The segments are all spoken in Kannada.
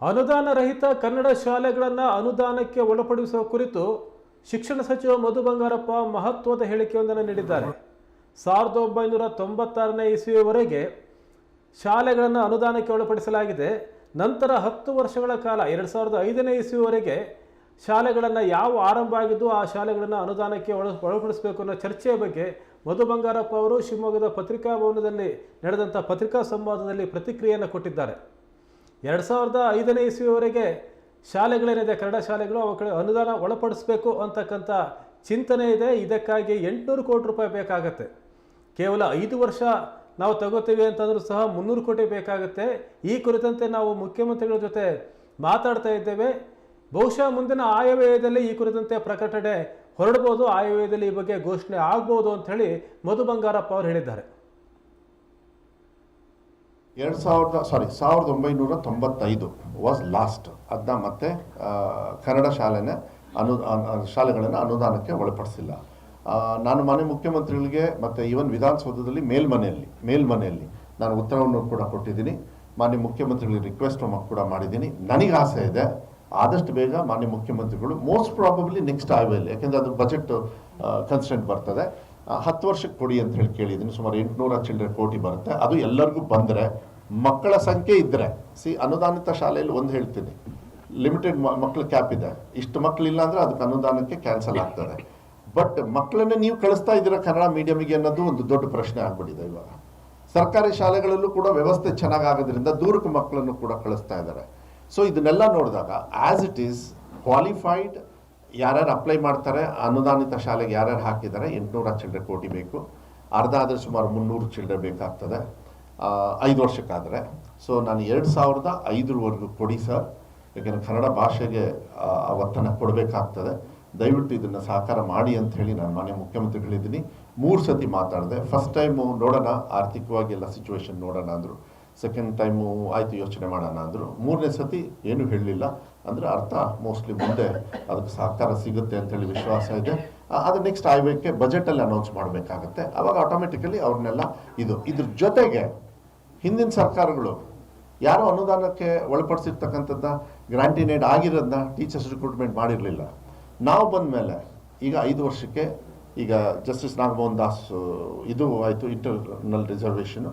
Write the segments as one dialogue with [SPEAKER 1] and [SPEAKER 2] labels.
[SPEAKER 1] ಅನುದಾನ ರಹಿತ ಕನ್ನಡ ಶಾಲೆಗಳನ್ನು ಅನುದಾನಕ್ಕೆ ಒಳಪಡಿಸುವ ಕುರಿತು ಶಿಕ್ಷಣ ಸಚಿವ ಮಧು ಬಂಗಾರಪ್ಪ ಮಹತ್ವದ ಹೇಳಿಕೆಯೊಂದನ್ನು ನೀಡಿದ್ದಾರೆ. ಸಾವಿರದ ಒಂಬೈನೂರ ತೊಂಬತ್ತಾರನೇ ಇಸ್ವಿಯವರೆಗೆ ಶಾಲೆಗಳನ್ನು ಅನುದಾನಕ್ಕೆ ಒಳಪಡಿಸಲಾಗಿದೆ. ನಂತರ ಹತ್ತು ವರ್ಷಗಳ ಕಾಲ, ಎರಡು ಸಾವಿರದ ಐದನೇ ಇಸ್ವಿವರೆಗೆ ಶಾಲೆಗಳನ್ನು ಯಾವ ಆರಂಭ ಆಗಿದ್ದು ಆ ಶಾಲೆಗಳನ್ನು ಅನುದಾನಕ್ಕೆ ಒಳ, ಒಳಪಡಿಸಬೇಕು ಅನ್ನೋ ಚರ್ಚೆಯ ಬಗ್ಗೆ ಮಧು ಬಂಗಾರಪ್ಪ ಅವರು ಶಿವಮೊಗ್ಗದ ಪತ್ರಿಕಾ ಭವನದಲ್ಲಿ ನಡೆದಂಥ ಪತ್ರಿಕಾ ಸಂವಾದದಲ್ಲಿ ಪ್ರತಿಕ್ರಿಯೆಯನ್ನು ಕೊಟ್ಟಿದ್ದಾರೆ. ಎರಡು ಸಾವಿರದ ಐದನೇ ಇಸ್ವಿಯವರೆಗೆ ಶಾಲೆಗಳೇನಿದೆ, ಕನ್ನಡ ಶಾಲೆಗಳು ಅವುಗಳ ಅನುದಾನ ಒಳಪಡಿಸಬೇಕು ಅಂತಕ್ಕಂಥ ಚಿಂತನೆ ಇದೆ. ಇದಕ್ಕಾಗಿ ಎಂಟುನೂರು ಕೋಟಿ ರೂಪಾಯಿ ಬೇಕಾಗತ್ತೆ. ಕೇವಲ ಐದು ವರ್ಷ ನಾವು ತಗೋತೀವಿ ಅಂತಂದ್ರೂ ಸಹ ಮುನ್ನೂರು ಕೋಟಿ ಬೇಕಾಗುತ್ತೆ. ಈ ಕುರಿತಂತೆ ನಾವು ಮುಖ್ಯಮಂತ್ರಿಗಳ ಜೊತೆ ಮಾತಾಡ್ತಾ ಇದ್ದೇವೆ. ಬಹುಶಃ ಮುಂದಿನ ಆಯವ್ಯಯದಲ್ಲಿ ಈ ಕುರಿತಂತೆ ಪ್ರಕಟಣೆ ಹೊರಡ್ಬೋದು. ಆಯವ್ಯಯದಲ್ಲಿ ಈ ಬಗ್ಗೆ ಘೋಷಣೆ ಆಗ್ಬೋದು ಅಂತ ಹೇಳಿ ಮಧು ಬಂಗಾರಪ್ಪ ಅವರು ಹೇಳಿದ್ದಾರೆ.
[SPEAKER 2] ಎರಡು ಸಾವಿರದ ಸಾರಿ ಸಾವಿರದ ಒಂಬೈನೂರ ತೊಂಬತ್ತೈದು ವಾಸ್ ಲಾಸ್ಟ್ ಅದನ್ನ ಮತ್ತೆ ಕನ್ನಡ ಶಾಲೆನ ಅನು ಶಾಲೆಗಳನ್ನು ಅನುದಾನಕ್ಕೆ ಒಳಪಡಿಸಿಲ್ಲ. ನಾನು ಮಾನ್ಯ ಮುಖ್ಯಮಂತ್ರಿಗಳಿಗೆ ಮತ್ತು ಈವನ್ ವಿಧಾನಸೌಧದಲ್ಲಿ ಮೇಲ್ಮನೆಯಲ್ಲಿ ಮೇಲ್ಮನೆಯಲ್ಲಿ ನಾನು ಉತ್ತರವನ್ನು ಕೂಡ ಕೊಟ್ಟಿದ್ದೀನಿ. ಮಾನ್ಯ ಮುಖ್ಯಮಂತ್ರಿಗಳಿಗೆ ರಿಕ್ವೆಸ್ಟ್ ಕೂಡ ಮಾಡಿದ್ದೀನಿ. ನನಗೆ ಆಸೆ ಇದೆ, ಆದಷ್ಟು ಬೇಗ ಮಾನ್ಯ ಮುಖ್ಯಮಂತ್ರಿಗಳು ಮೋಸ್ಟ್ ಪ್ರಾಬಬ್ಲಿ ನೆಕ್ಸ್ಟ್ ಆಯ್ವೆಲ್ ಯಾಕೆಂದರೆ ಅದು ಬಜೆಟ್ ಕನ್ಸ್ಟೆಂಟ್ ಬರ್ತದೆ. ಹತ್ತು ವರ್ಷಕ್ಕೆ ಕೊಡಿ ಅಂತ ಹೇಳಿ ಕೇಳಿದ್ದೀನಿ. ಸುಮಾರು ಎಂಟುನೂರ ಚಿಲ್ಲರೆ ಕೋಟಿ ಬರುತ್ತೆ. ಅದು ಎಲ್ಲರಿಗೂ ಬಂದರೆ, ಮಕ್ಕಳ ಸಂಖ್ಯೆ ಇದ್ದರೆ ಸಿ, ಅನುದಾನಿತ ಶಾಲೆಯಲ್ಲಿ ಒಂದು ಹೇಳ್ತೀನಿ. ಲಿಮಿಟೆಡ್ ಮಕ್ಕಳ ಕ್ಯಾಪ್ ಇದೆ. ಇಷ್ಟು ಮಕ್ಕಳಿಲ್ಲ ಅಂದರೆ ಅದಕ್ಕೆ ಅನುದಾನಕ್ಕೆ ಕ್ಯಾನ್ಸಲ್ ಆಗ್ತದೆ. ಬಟ್ ಮಕ್ಕಳನ್ನ ನೀವು ಕಳಿಸ್ತಾ ಇದ್ದೀರಾ ಕನ್ನಡ ಮೀಡಿಯಮಿಗೆ ಅನ್ನೋದು ಒಂದು ದೊಡ್ಡ ಪ್ರಶ್ನೆ ಆಗ್ಬಿಟ್ಟಿದೆ ಇವಾಗ. ಸರ್ಕಾರಿ ಶಾಲೆಗಳಲ್ಲೂ ಕೂಡ ವ್ಯವಸ್ಥೆ ಚೆನ್ನಾಗಾಗೋದ್ರಿಂದ ದೂರಕ್ಕೆ ಮಕ್ಕಳನ್ನು ಕೂಡ ಕಳಿಸ್ತಾ ಇದ್ದಾರೆ. ಸೊ ಇದನ್ನೆಲ್ಲ ನೋಡಿದಾಗ ಆ್ಯಸ್ ಇಟ್ ಈಸ್ ಕ್ವಾಲಿಫೈಡ್ ಯಾರ್ಯಾರು ಅಪ್ಲೈ ಮಾಡ್ತಾರೆ, ಅನುದಾನಿತ ಶಾಲೆಗೆ ಯಾರ್ಯಾರು ಹಾಕಿದ್ದಾರೆ, ಎಂಟುನೂರ ಚಿಲ್ಲರೆ ಕೋಟಿ ಬೇಕು. ಅರ್ಧ ಆದರೆ ಸುಮಾರು ಮುನ್ನೂರು ಚಿಲ್ಲರೆ ಬೇಕಾಗ್ತದೆ. ಐದು ವರ್ಷಕ್ಕಾದರೆ. ಸೊ ನಾನು ಎರಡು ಸಾವಿರದ ಐದರವರೆಗೂ ಕೊಡಿ ಸರ್ ಯಾಕೆಂದರೆ ಕನ್ನಡ ಭಾಷೆಗೆ ಒತ್ತನ್ನು ಕೊಡಬೇಕಾಗ್ತದೆ. ದಯವಿಟ್ಟು ಇದನ್ನು ಸಹಕಾರ ಮಾಡಿ ಅಂತ ಹೇಳಿ ನಾನು ಮಾನ್ಯ ಮುಖ್ಯಮಂತ್ರಿಗಳಿದ್ದೀನಿ ಮೂರು ಸತಿ ಮಾತಾಡಿದೆ. ಫಸ್ಟ್ ಟೈಮು ನೋಡೋಣ, ಆರ್ಥಿಕವಾಗಿ ಎಲ್ಲ ಸಿಚುವೇಶನ್ ನೋಡೋಣ ಅಂದರು. ಸೆಕೆಂಡ್ ಟೈಮು ಆಯಿತು, ಯೋಚನೆ ಮಾಡೋಣ ಅಂದರು. ಮೂರನೇ ಸತಿ ಏನು ಹೇಳಲಿಲ್ಲ. ಅಂದರೆ ಅರ್ಥ ಮೋಸ್ಟ್ಲಿ ಮುಂದೆ ಅದಕ್ಕೆ ಸಹಕಾರ ಸಿಗುತ್ತೆ ಅಂತೇಳಿ ವಿಶ್ವಾಸ ಇದೆ. ಅದು ನೆಕ್ಸ್ಟ್ ಆಯ್ಬೇಕೆ ಬಜೆಟಲ್ಲಿ ಅನೌನ್ಸ್ ಮಾಡಬೇಕಾಗತ್ತೆ. ಆವಾಗ ಆಟೋಮೆಟಿಕಲಿ ಅವ್ರನ್ನೆಲ್ಲ ಇದು, ಇದ್ರ ಜೊತೆಗೆ ಹಿಂದಿನ ಸರ್ಕಾರಗಳು ಯಾರೋ ಅನುದಾನಕ್ಕೆ ಒಳಪಡಿಸಿರ್ತಕ್ಕಂಥದ್ದು ಗ್ರಾಂಟಿನೇಡ್ ಆಗಿರೋದನ್ನ ಟೀಚರ್ಸ್ ರಿಕ್ರೂಟ್ಮೆಂಟ್ ಮಾಡಿರಲಿಲ್ಲ. ನಾವು ಬಂದ ಮೇಲೆ ಈಗ ಐದು ವರ್ಷಕ್ಕೆ ಈಗ ಜಸ್ಟಿಸ್ ನಾಗಮೋಹನ್ ದಾಸ್, ಇದು ಆಯಿತು ಇಂಟರ್ನಲ್ ರಿಸರ್ವೇಷನು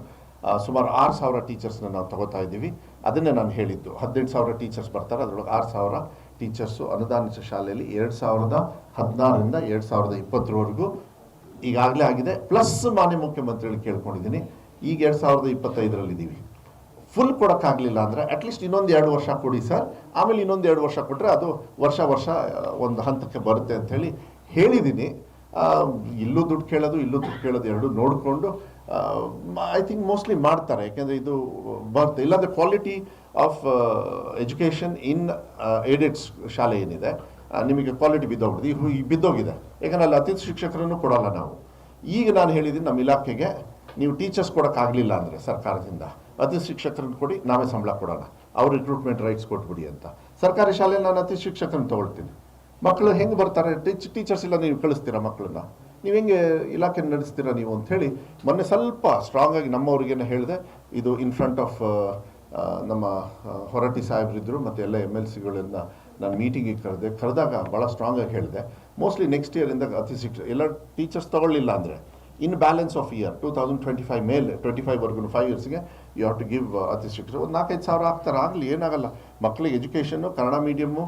[SPEAKER 2] ಸುಮಾರು ಆರು ಸಾವಿರ ಟೀಚರ್ಸ್ನ ನಾವು ತಗೋತಾ ಇದ್ದೀವಿ. ಅದನ್ನೇ ನಾನು ಹೇಳಿದ್ದು. ಹದಿನೆಂಟು ಸಾವಿರ ಟೀಚರ್ಸ್ ಬರ್ತಾರೆ, ಅದರೊಳಗೆ ಆರು ಸಾವಿರ ಟೀಚರ್ಸು ಅನುದಾನಿತ ಶಾಲೆಯಲ್ಲಿ ಎರಡು ಸಾವಿರದ ಹದಿನಾರರಿಂದ ಎರಡು ಸಾವಿರದ ಇಪ್ಪತ್ತರವರೆಗೂ ಈಗಾಗಲೇ ಆಗಿದೆ. ಪ್ಲಸ್ ಮಾನ್ಯ ಮುಖ್ಯಮಂತ್ರಿಗಳು ಕೇಳ್ಕೊಂಡಿದ್ದೀನಿ, ಈಗ ಎರಡು ಸಾವಿರದ ಇಪ್ಪತ್ತೈದರಲ್ಲಿದ್ದೀವಿ. ಫುಲ್ ಕೊಡೋಕ್ಕಾಗಲಿಲ್ಲ ಅಂದರೆ ಅಟ್ಲೀಸ್ಟ್ ಇನ್ನೊಂದು ಎರಡು ವರ್ಷ ಕೊಡಿ ಸರ್ ಆಮೇಲೆ ಇನ್ನೊಂದು ಎರಡು ವರ್ಷ ಕೊಟ್ಟರೆ ಅದು ವರ್ಷ ವರ್ಷ ಒಂದು ಹಂತಕ್ಕೆ ಬರುತ್ತೆ ಅಂಥೇಳಿ ಹೇಳಿದ್ದೀನಿ. ಇಲ್ಲೂ ದುಡ್ಡು ಕೇಳೋದು, ಇಲ್ಲೂ ದುಡ್ಡು ಕೇಳೋದು ಎರಡು ನೋಡಿಕೊಂಡು ಐ ಥಿಂಕ್ ಮೋಸ್ಟ್ಲಿ ಮಾಡ್ತಾರೆ, ಯಾಕೆಂದರೆ ಇದು ಬರ್ತ್, ಇಲ್ಲಾಂದರೆ quality of education in aideds ಶಾಲೆ ಏನಿದೆ ನಿಮಗೆ ಕ್ವಾಲಿಟಿ ಬಿದ್ದೋಗ್ಬಿಡ್ದು ಈಗ ಈಗ ಬಿದ್ದೋಗಿದೆ. ಯಾಕಂದರೆ ಅಲ್ಲಿ ಅತಿಥಿ ಶಿಕ್ಷಕರನ್ನು ಕೊಡಲ್ಲ ನಾವು. ಈಗ ನಾನು ಹೇಳಿದ್ದೀನಿ ನಮ್ಮ ಇಲಾಖೆಗೆ, ನೀವು ಟೀಚರ್ಸ್ ಕೊಡೋಕ್ಕಾಗಲಿಲ್ಲ ಅಂದರೆ ಸರ್ಕಾರದಿಂದ, ಅತಿಥಿ ಶಿಕ್ಷಕರನ್ನು ಕೊಡಿ, ನಾವೇ ಸಂಬಳ ಕೊಡೋಣ. ಅವ್ರ ರಿಕ್ರೂಟ್ಮೆಂಟ್ ರೈಟ್ಸ್ ಕೊಟ್ಬಿಡಿ ಅಂತ. ಸರ್ಕಾರಿ ಶಾಲೆಯಲ್ಲಿ ನಾನು ಅತಿಥಿ ಶಿಕ್ಷಕರನ್ನು ತೊಗೊಳ್ತೀನಿ. ಮಕ್ಕಳು ಹೆಂಗೆ ಬರ್ತಾರೆ? ಟೀಚ್ ಟೀಚರ್ಸ್ ಇಲ್ಲ, ನೀವು ಕಳಿಸ್ತೀರಾ ಮಕ್ಕಳನ್ನ? ನೀವು ಹೆಂಗೆ ಇಲಾಖೆ ನಡೆಸ್ತೀರಾ ನೀವು ಅಂತ ಹೇಳಿ ಮೊನ್ನೆ ಸ್ವಲ್ಪ ಸ್ಟ್ರಾಂಗ್ ಆಗಿ ನಮ್ಮವ್ರಿಗೇನೆ ಹೇಳಿದೆ, ಇದು ಇನ್ ಫ್ರಂಟ್ ಆಫ್ ನಮ್ಮ ಹೊರಟಿ ಸಾಹೇಬ್ರಿದ್ದರು ಮತ್ತು ಎಲ್ಲ ಎಂ ಎಲ್ ಸಿಗಳನ್ನ ನಾನು ಮೀಟಿಂಗಿಗೆ ಕರೆದೆ. ಕರೆದಾಗ ಭಾಳ ಸ್ಟ್ರಾಂಗ್ ಆಗಿ ಹೇಳಿದೆ. ಮೋಸ್ಟ್ಲಿ ನೆಕ್ಸ್ಟ್ ಇಯರಿಂದ ಅತಿ ಶಿಕ್ಷ ಎಲ್ಲ ಟೀಚರ್ಸ್ ತಗೊಳ್ಳಿಲ್ಲ ಅಂದರೆ in balance of year two thousand twenty five ಮೇಲೆ ಟ್ವೆಂಟಿ ಫೈವ್ವರೆಗೂ ಫೈವ್ ಇಯರ್ಸ್ಗೆ ಯು ಹ್ಯಾವ್ ಟು ಗಿವ್ ಅತಿ ಶಿಕ್ಷ ಒಂದು ನಾಲ್ಕೈದು ಸಾವಿರ ಆಗ್ತಾರೆ? ಆಗಲಿ, ಏನಾಗಲ್ಲ. ಮಕ್ಕಳಿಗೆ ಎಜುಕೇಷನ್ನು ಕನ್ನಡ ಮೀಡಿಯಮ್ಮು